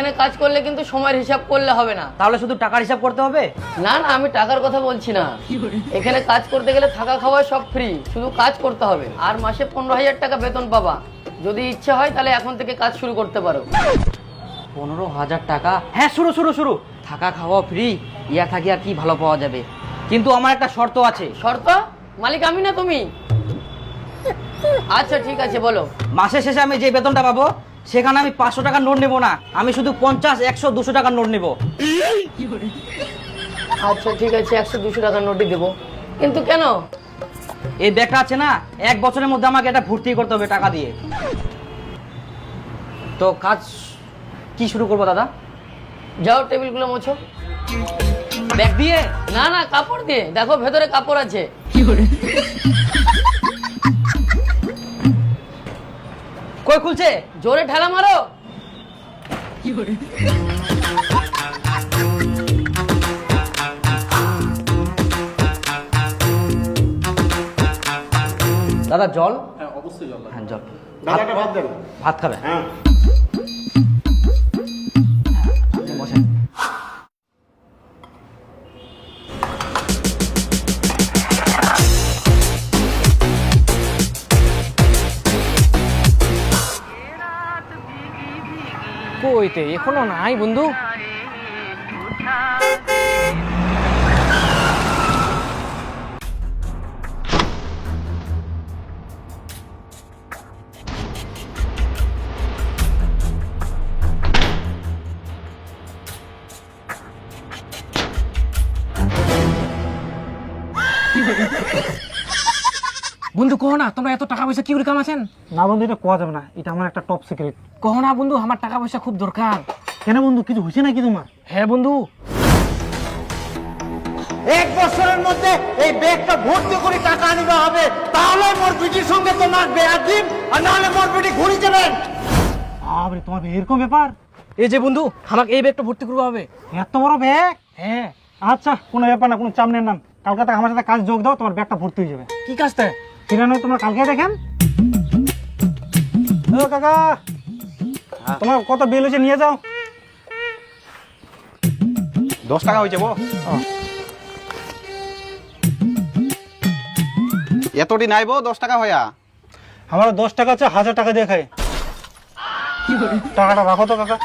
এখানে কাজ করলে কিন্তু সময়ের হিসাব করলে হবে না। তাহলে শুধু টাকার হিসাব করতে হবে? না না আমি টাকার কথা বলছি না। এখানে কাজ করতে গেলে থাকা খাওয়া সব ফ্রি শুধু কাজ করতে হবে। আর মাসে পনেরো হাজার টাকা বেতন পাবা। যদি ইচ্ছে হয় তাহলে এখন থেকে কাজ শুরু করতে পারো। পনেরো হাজার টাকা? হ্যাঁ শুরু শুরু শুরু। থাকা খাওয়া ফ্রি ইয়া থাকি আর কি ভালো পাওয়া যাবে। কিন্তু আমার একটা শর্ত আছে। শর্ত? মালিক আমি না তুমি? আচ্ছা ঠিক আছে বলো। মাসের শেষে আমি যে বেতনটা পাবো সেখানে আমি পাঁচশো টাকার নোট নেব না। আমি শুধু পঞ্চাশ একশো দুশো টাকার নোট নেব। আচ্ছা ঠিক আছে একশো দুশো টাকার নোটই দেবো। কিন্তু কেন? এই ব্যাগটা আছে না এক বছরের মধ্যে আমাকে এটা ভর্তি করতে হবে টাকা দিয়ে। তো কাজ কি শুরু করব দাদা? যাও টেবিলগুলো মোছো। ব্যাগ দিয়ে? না না কাপড় দিয়ে। দেখো ভেতরে কাপড় আছে। কই খুলছে। জোরে ঠেলা মারো। দাদা জল? হ্যাঁ অবশ্যই জল হ্যাঁ জল। ভাত খাবে? হ্যাঁ। কইতে এখনও নাই বন্ধু। বন্ধু কহ না তোমরা এত টাকা পয়সা কি করে কামাছেন না বন্ধু এটা কোয়া যাবে না এটা আমার একটা টপ সিক্রেট কহ না বন্ধু আমার টাকা পয়সা খুব দরকার। কেন বন্ধু কিছু হয়েছে নাকি তোমার? হ্যাঁ বন্ধু। এক বছরের মধ্যে এই ব্যাগটা ভর্তি করে টাকা আনিতে হবে তাহলে মোর বিটির সঙ্গে তোমার বেয়ার দিন আর নাহলে মোর বিটি ঘুরি যাবেন আরে তোমার এরকম ব্যাপার? এই যে বন্ধু আমাকে এই ব্যাগটা ভর্তি করব হবে। এত বড় ব্যাগ? হ্যাঁ। আচ্ছা কোনো ব্যাপার না কোনো চাপ নেন না। কালকে আমার সাথে কাজ যোগ দাও তোমার ব্যাগটা ভর্তি হয়ে যাবে। কি কাজটা? সেটা নয় তোমরা কালকে দেখেন? ও কাকা তোমার কত বিল হয়েছে নিয়ে যাও। দশ টাকা হয়েছে বো এতটি নাইবো দশ টাকা হইয়া। আমার দশ টাকা আছে হাজার টাকা দিয়ে খাই। টাকাটা রাখো তো কাকা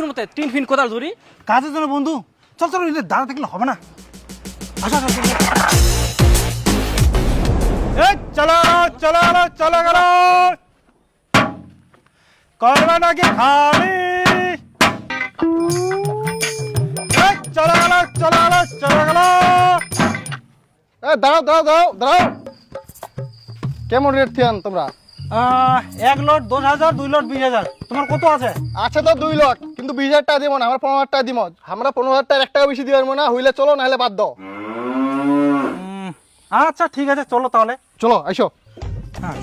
চলো। বন্ধু এটা কি করব টিন ফিন কোদাল ধরি। কাজের জন্য বন্ধু, চল চল দাঁড়া থাকলে হবে না। আসো চলো। চলো, গেল করবে নাকি চলো, গেল চলো গেল চলো, গেল। এ দাঁড়াও দাঁড়াও দাঁড়াও দাঁড়াও। কেমন রেট থিয়ান তোমরা? এক লট দশ হাজার দুই লট বিশ হাজার। তোমার কত আছে? আছে তো দুই লট কিন্তু বিশ হাজার টাকা দিব না আমরা পনেরো হাজার টাকা দিব আমরা পনেরো হাজার টাকা এক টাকা বেশি দিবার না হইলে চলো নাহলে বাদ দাও। আচ্ছা ঠিক আছে চলো তাহলে। চলো আইসো। হ্যাঁ।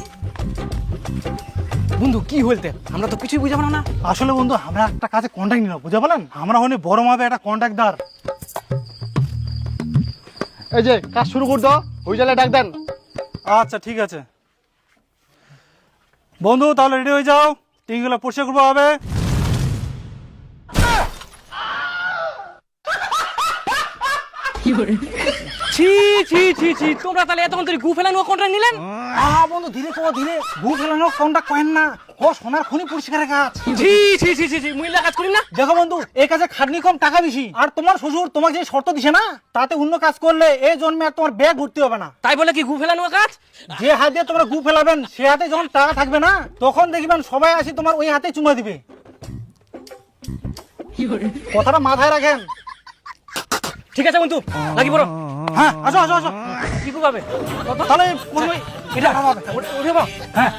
বন্ধু কি হইতে আমরা তো কিছুই বুঝাবো না আসলে বন্ধু আমরা একটা কাজে কন্ট্যাক্ট নিলাম বুঝতে বলেন? আমরা হলে বড় মাপে একটা কন্ট্যাক্টদার এই যে কাজ শুরু করে দাও হয়ে গেলে ডাক দেন। আচ্ছা ঠিক আছে। বন্ধু তাহলে রেডি হয়ে যাও। টিনগুলো পরিষ্কার করব হবে ছি ছি ছি ছি। তোমরা তাহলে এতক্ষণ ধরে গু ফেলানো কন্ট্রাক্ট নিলেন? আহ বন্ধু ধীরে কো ধীরে। ভু ফেলানো করেন না। ও সোনার খনি পরিষ্কারের কাজ ছি ছি ছি ছি ছি মহিলা কাজ করি না। দেখো বন্ধু এই কাজে খাটনি কম টাকা বেশি। আর তোমার শ্বশুর তোমাকে যে শর্ত দিছে না তাতে অন্য কাজ করলে এই জন্মে আর তোমার ব্যাগ ভর্তি হবে না। তাই বলে কি গু ফেলানো কাজ? যে হাত দিয়ে তোমরা গু ফেলাবেন সে হাতে যখন টাকা থাকবে না তখন দেখবেন সবাই আসি তোমার ওই হাতে চুমা দিবে। কথাটা মাথায় রাখেন। ঠিক আছে বন্ধু লাগি বড় হ্যাঁ আসো আসো আসো। কি করবে? তাহলে এটা উঠে বা হ্যাঁ।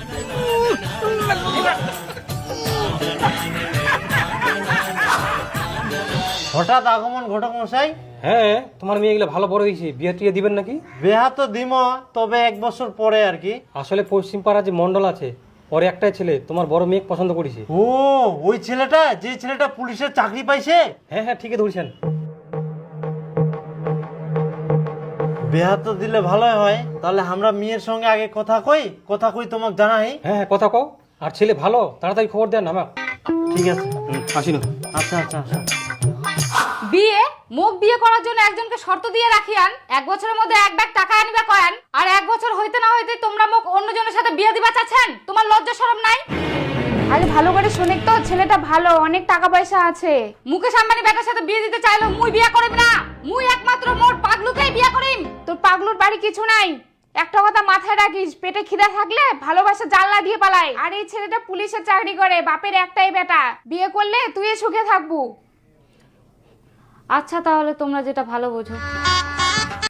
হঠাৎ আগমন ঘটক মশাই? হ্যাঁ তোমার মেয়ে এগুলো ভালো বড় হয়েছে বিয়ে টিয়ে দিবেন নাকি? বেহা তো দিম তবে এক বছর পরে আর কি। আসলে পশ্চিম পাড়া যে মন্ডল আছে ওর একটাই ছেলে তোমার বড় মেয়ে পছন্দ করেছে। ও ওই ছেলেটা যে ছেলেটা পুলিশের চাকরি পাইছে? হ্যাঁ হ্যাঁ ঠিকই ধরছেন। বেহা তো দিলে ভালোই হয়। তাহলে আমরা মেয়ের সঙ্গে আগে কথা কই কথা কই তোমাকে জানাই। হ্যাঁ হ্যাঁ কথা কও। আর ছেলে ভালো তাড়াতাড়ি খবর দেন আমাকে ঠিক আছে। আসিল আচ্ছা আচ্ছা আচ্ছা। বিয়ে মুখ বিয়ে করার জন্য একজনকে শর্ত দিয়ে রাখিয়ান এক বছরের মধ্যে এক ব্যাগ টাকা আনিবা কয়ান আর এক বছর হইতে না হইতে তোমরা মুখ অন্যজনের সাথে বিয়ে দিবা চাচ্ছেন? তোমার লজ্জা শরম নাই? আরে ভালো করে শোনেক তো ছেলেটা ভালো অনেক টাকা পয়সা আছে। মুকেশ আম্বানি বেটার সাথে বিয়ে দিতে চাইলো মুই বিয়ে করিম না। মুই একমাত্র মোর পাগলুকেই বিয়ে করিম। তোর পাগলুর বাড়ি কিছু নাই। একটা কথা মাথায় রাখিস পেটে খিদা থাকলে ভালোবাসা জানলা দিয়ে পালায়। আর এই ছেলেটা পুলিশের চাকরি করে বাপের একটাই বেটা। বিয়ে করলে তুই সুখে থাকবু। আচ্ছা তাহলে তোমরা যেটা ভালো বোঝো।